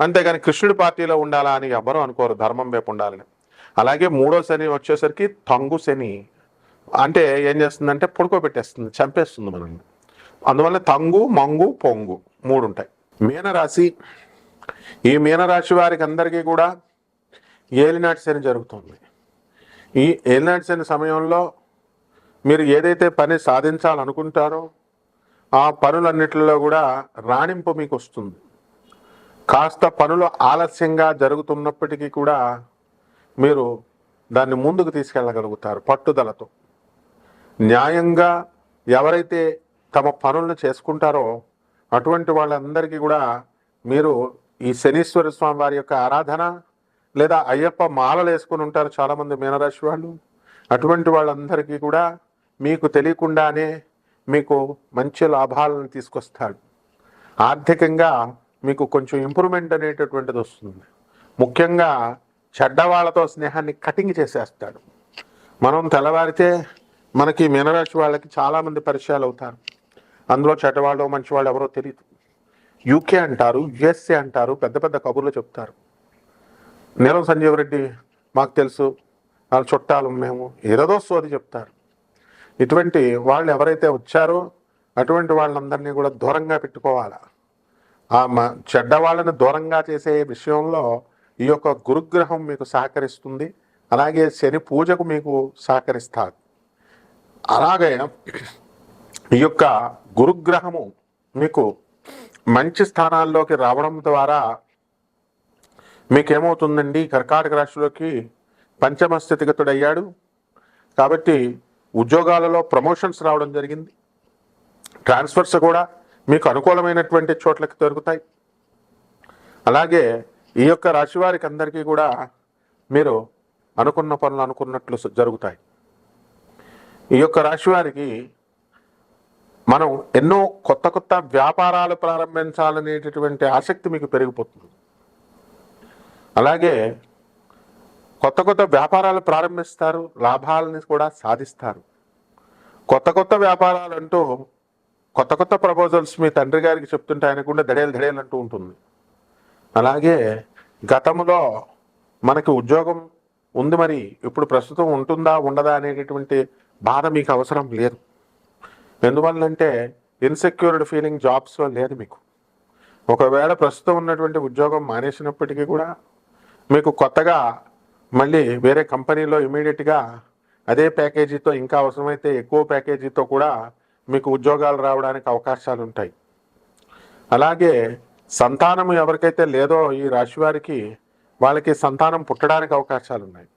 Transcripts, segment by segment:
అంతేగాని కృష్ణుడి పార్టీలో ఉండాలా అని ఎవ్వరూ అనుకోరు ధర్మం వైపు ఉండాలని. అలాగే మూడో శని వచ్చేసరికి తంగు శని. అంటే ఏం చేస్తుందంటే పడుకోబెట్టేస్తుంది చంపేస్తుంది మనల్ని. అందువల్ల తంగు మంగు పొంగు మూడు ఉంటాయి మీనరాశి ఈ మీనరాశి వారికి అందరికీ కూడా ఏలినాటి శని జరుగుతుంది. ఈ ఏలినాటి శని సమయంలో మీరు ఏదైతే పని సాధించాలనుకుంటారో ఆ పనులన్నిటిలో కూడా రాణింపు మీకు వస్తుంది. కాస్త పనులు ఆలస్యంగా జరుగుతున్నప్పటికీ కూడా మీరు దాన్ని ముందుకు తీసుకెళ్ళగలుగుతారు పట్టుదలతో. న్యాయంగా ఎవరైతే తమ పనులను చేసుకుంటారో అటువంటి వాళ్ళందరికీ కూడా మీరు ఈ శనీశ్వర స్వామి వారి యొక్క ఆరాధన లేదా అయ్యప్ప మాలలు వేసుకుని ఉంటారు చాలామంది మీనరాశి వాళ్ళు. అటువంటి వాళ్ళందరికీ కూడా మీకు తెలియకుండానే మీకు మంచి లాభాలను తీసుకొస్తాడు. ఆర్థికంగా మీకు కొంచెం ఇంప్రూవ్మెంట్ అనేటటువంటిది వస్తుంది. ముఖ్యంగా చెడ్డవాళ్ళతో స్నేహాన్ని కటింగ్ చేసేస్తాడు. మనం తెల్లవారితే మనకి మీనరాశి వాళ్ళకి చాలామంది పరిచయాలు అవుతారు. అందులో చెడ్డవాళ్ళు మంచివాళ్ళు ఎవరో తెలియదు యూకే అంటారు యుఎస్ఏ అంటారు పెద్ద పెద్ద కబుర్లు చెప్తారు. నీలం సంజీవ్ రెడ్డి మాకు తెలుసు వాళ్ళ చుట్టాలు మేము ఏదో సోది చెప్తారు. ఇటువంటి వాళ్ళు ఎవరైతే వచ్చారో అటువంటి వాళ్ళందరినీ కూడా దూరంగా పెట్టుకోవాలా? ఆ మ- చెడ్డ వాళ్ళని దూరంగా చేసే విషయంలో ఈ యొక్క గురుగ్రహం మీకు సహకరిస్తుంది. అలాగే శని పూజకు మీకు సహకరిస్తారు. అలాగే ఈ యొక్క గురుగ్రహము మీకు మంచి స్థానాల్లోకి రావడం ద్వారా మీకేమవుతుందండి? కర్కాటక రాశిలోకి పంచమ స్థితిగతుడయ్యాడు. కాబట్టి ఉద్యోగాలలో ప్రమోషన్స్ రావడం జరిగింది. ట్రాన్స్ఫర్స్ కూడా మీకు అనుకూలమైనటువంటి చోట్లకి దొరుకుతాయి. అలాగే ఈ యొక్క రాశి వారికి అందరికీ కూడా మీరు అనుకున్న పనులు అనుకున్నట్లు జరుగుతాయి. ఈ యొక్క రాశి వారికి మనం ఎన్నో కొత్త కొత్త వ్యాపారాలు ప్రారంభించాలనేటటువంటి ఆసక్తి మీకు పెరిగిపోతుంది. అలాగే కొత్త కొత్త వ్యాపారాలు ప్రారంభిస్తారు లాభాలని కూడా సాధిస్తారు. కొత్త కొత్త వ్యాపారాలు అంటూ కొత్త కొత్త ప్రపోజల్స్ మీ తండ్రి గారికి చెప్తుంటే ఆయన కూడా దడేలు దడేలు అంటూ ఉంటుంది. అలాగే గతంలో మనకి ఉద్యోగం ఉంది మరి ఇప్పుడు ప్రస్తుతం ఉంటుందా ఉండదా అనేటటువంటి బాధ మీకు అవసరం లేదు. ఎందువల్లంటే ఇన్సెక్యూర్డ్ ఫీలింగ్ జాబ్స్లో లేదు మీకు. ఒకవేళ ప్రస్తుతం ఉన్నటువంటి ఉద్యోగం మానేసినప్పటికీ కూడా మీకు కొత్తగా మళ్ళీ వేరే కంపెనీలో ఇమీడియట్గా అదే ప్యాకేజీతో ఇంకా అవసరమైతే ఎక్కువ ప్యాకేజీతో కూడా మీకు ఉద్యోగాలు రావడానికి అవకాశాలు ఉంటాయి అలాగే సంతానం ఎవరికైతే లేదో ఈ రాశి వారికి వాళ్ళకి సంతానం పుట్టడానికి అవకాశాలు ఉన్నాయి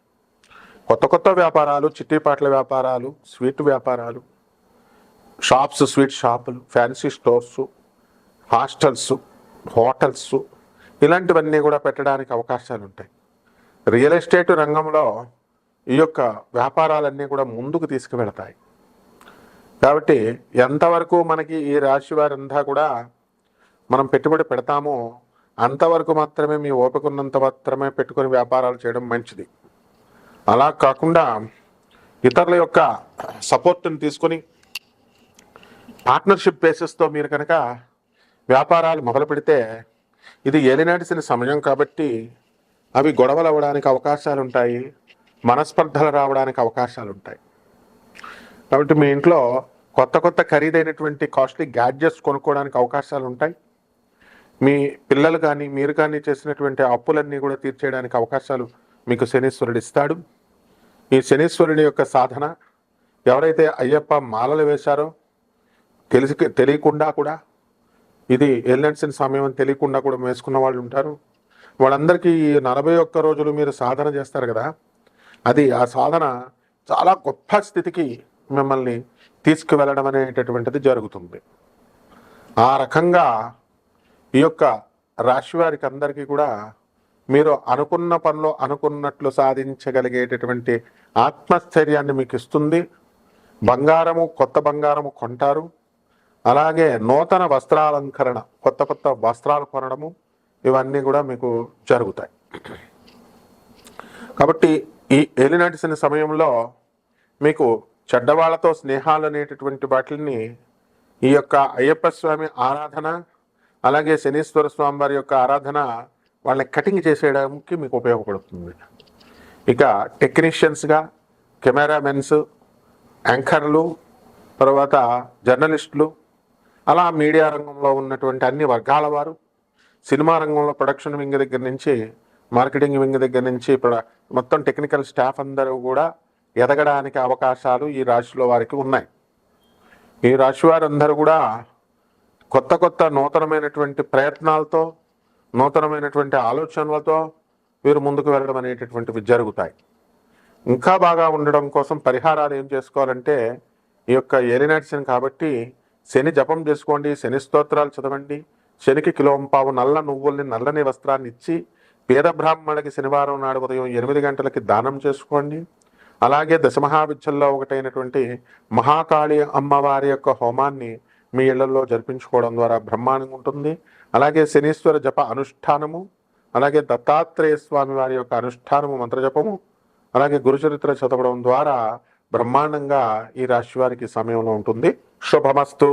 కొత్త కొత్త వ్యాపారాలు చిట్టిపాట్ల వ్యాపారాలు స్వీట్ వ్యాపారాలు షాప్స్ స్వీట్ షాపులు ఫ్యాన్సీ స్టోర్స్ హాస్టల్స్ హోటల్స్ ఇలాంటివన్నీ కూడా పెట్టడానికి అవకాశాలు ఉంటాయి రియల్ ఎస్టేట్ రంగంలో ఈ యొక్క వ్యాపారాలన్నీ కూడా ముందుకు తీసుకువెళతాయి. కాబట్టి ఎంతవరకు మనకి ఈ రాశి వారంతా కూడా మనం పెట్టుబడి పెడతామో అంతవరకు మాత్రమే మీ ఓపిక ఉన్నంత మాత్రమే పెట్టుకొని వ్యాపారాలు చేయడం మంచిది. అలా కాకుండా ఇతరుల యొక్క సపోర్ట్ని తీసుకొని పార్ట్నర్షిప్ బేసిస్తో మీరు కనుక వ్యాపారాలు మొదలు పెడితే ఇది ఏలినాటిసిన సమయం కాబట్టి అవి గొడవలు అవ్వడానికి అవకాశాలు ఉంటాయి మనస్పర్ధలు రావడానికి అవకాశాలు ఉంటాయి. కాబట్టి మీ ఇంట్లో కొత్త కొత్త ఖరీదైనటువంటి కాస్ట్లీ గ్యాడ్జెట్స్ కొనుక్కోవడానికి అవకాశాలు ఉంటాయి. మీ పిల్లలు కానీ మీరు కానీ చేసినటువంటి అప్పులన్నీ కూడా తీర్చేయడానికి అవకాశాలు మీకు శనీశ్వరుడు ఇస్తాడు. ఈ శనీశ్వరుని యొక్క సాధన ఎవరైతే అయ్యప్ప మాలలు వేశారో తెలిసి తెలియకుండా కూడా ఇది ఎల్నెట్సిన సమయం అని తెలియకుండా కూడా వేసుకున్న వాళ్ళు ఉంటారు. వాళ్ళందరికీ ఈ నలభై ఒక్క రోజులు మీరు సాధన చేస్తారు కదా. అది ఆ సాధన చాలా గొప్ప స్థితికి మిమ్మల్ని తీసుకువెళ్ళడం అనేటటువంటిది జరుగుతుంది. ఆ రకంగా ఈ యొక్క రాశి వారికి అందరికీ కూడా మీరు అనుకున్న పనిలో అనుకున్నట్లు సాధించగలిగేటటువంటి ఆత్మస్థైర్యాన్ని మీకు ఇస్తుంది. బంగారము కొత్త బంగారము కొంటారు. అలాగే నూతన వస్త్రాలంకరణ కొత్త కొత్త వస్త్రాలు కొనడము ఇవన్నీ కూడా మీకు జరుగుతాయి. కాబట్టి ఈ ఏలినడిసిన సమయంలో మీకు చెడ్డవాళ్ళతో స్నేహాలు అనేటటువంటి వాటిని ఈ యొక్క అయ్యప్ప స్వామి ఆరాధన అలాగే శనీశ్వర స్వామి వారి యొక్క ఆరాధన వాళ్ళని కటింగ్ చేసేయడానికి మీకు ఉపయోగపడుతుంది. ఇక టెక్నీషియన్స్గా కెమెరామెన్స్ యాంకర్లు తర్వాత జర్నలిస్టులు అలా మీడియా రంగంలో ఉన్నటువంటి అన్ని వర్గాల వారు సినిమా రంగంలో ప్రొడక్షన్ వింగ్ దగ్గర నుంచి మార్కెటింగ్ వింగ్ దగ్గర నుంచి ప్రొడ- మొత్తం టెక్నికల్ స్టాఫ్ అందరూ కూడా ఎదగడానికి అవకాశాలు ఈ రాశిలో వారికి ఉన్నాయి. ఈ రాశి వారందరూ కూడా కొత్త కొత్త నూతనమైనటువంటి ప్రయత్నాలతో నూతనమైనటువంటి ఆలోచనలతో వీరు ముందుకు వెళ్ళడం అనేటటువంటివి జరుగుతాయి. ఇంకా బాగా ఉండడం కోసం పరిహారాలు ఏం చేసుకోవాలంటే ఈ యొక్క ఏలినాటిసిన కాబట్టి శని జపం చేసుకోండి శని స్తోత్రాలు చదవండి. శనికి కిలోంపావు నల్ల నువ్వుల్ని నల్లని వస్త్రాన్ని ఇచ్చి పేద బ్రాహ్మణులకి శనివారం నాడు ఉదయం ఎనిమిది గంటలకి దానం చేసుకోండి. అలాగే దశమహావిద్యల్లో ఒకటైనటువంటి మహాకాళి అమ్మవారి యొక్క హోమాన్ని మీ ఇళ్ళలో జరిపించుకోవడం ద్వారా బ్రహ్మాండంగా ఉంటుంది. అలాగే శనీశ్వర జప అనుష్ఠానము అలాగే దత్తాత్రేయ స్వామి వారి యొక్క అనుష్ఠానము మంత్రజపము అలాగే గురుచరిత్ర చదవడం ద్వారా బ్రహ్మాండంగా ఈ రాశి వారికి సమయంలో ఉంటుంది. శుభమస్తు.